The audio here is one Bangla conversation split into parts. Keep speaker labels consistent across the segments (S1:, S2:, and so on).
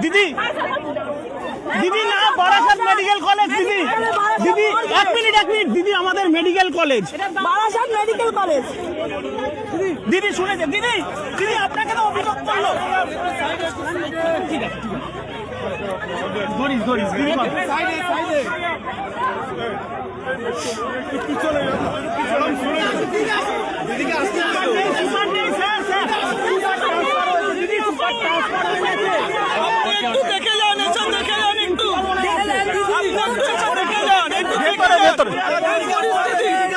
S1: দিদি দিদি না বারাসাত মেডিকেল কলেজ দিদি। দিদি এক মিনিট এক মিনিট। দিদি আমাদের medical college.
S2: Barasat medical college.
S1: দিদি শুনেছে দিদি দিদি আপনাকে তো অভিযোগ করল। ঠিক আছে ধরিস ধরিস দিদি বল। সুপার নেই, স্যার, স্যার। দিদি, সুপার ট্রান্সফার হয়েছে।
S3: একটু দেখে যান এসব দেখে যান একটু আপনার এসব দেখে যান একটু
S1: ভেতরে, ভেতরে।
S3: দিদি বলছে তো চুপ করে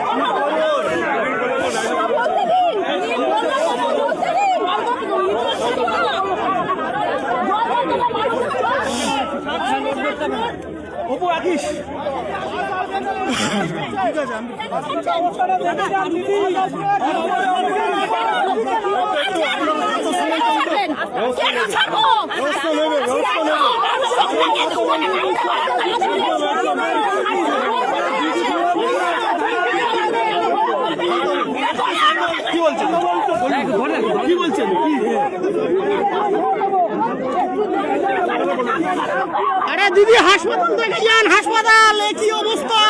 S2: ছাড়বো
S1: কি বলছেন? কি বলছেন? কি? দিদি হাসপাতাল থেকে যান হাসপাতাল কি অবস্থা?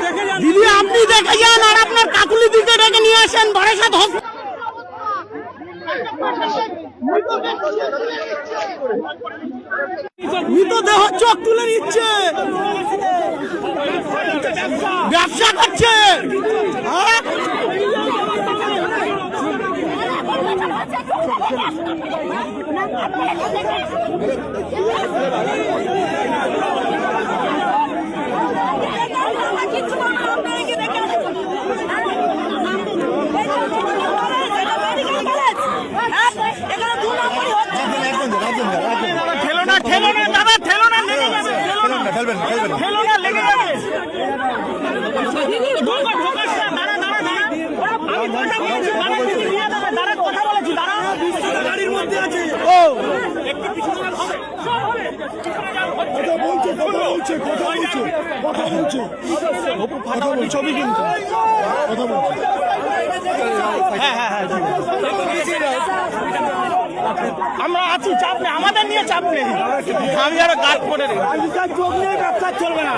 S3: দেখে
S1: দিদি, আপনি দেখে যান আর আপনার কাকুলি দিকে ডেকে নিয়ে আসেন বারাসাত হসপিটাল মৃতদেহ চোখ তুলে নিচ্ছে। ব্যবসা করছে হ্যাঁ? ঠেলো না ঠেলো না দাদা ঠেলো না লেগে যাবে ঠেলো না লেগে যাবে কথা হ্যাঁ হ্যাঁ হ্যাঁ আমরা আছি, চাপ নেই, আমাদের নিয়ে চাপ নেই। আমি আরও গাছ রেখে
S3: চোখ চলবে না।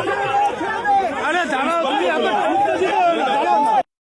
S3: 不要讲了不要讲了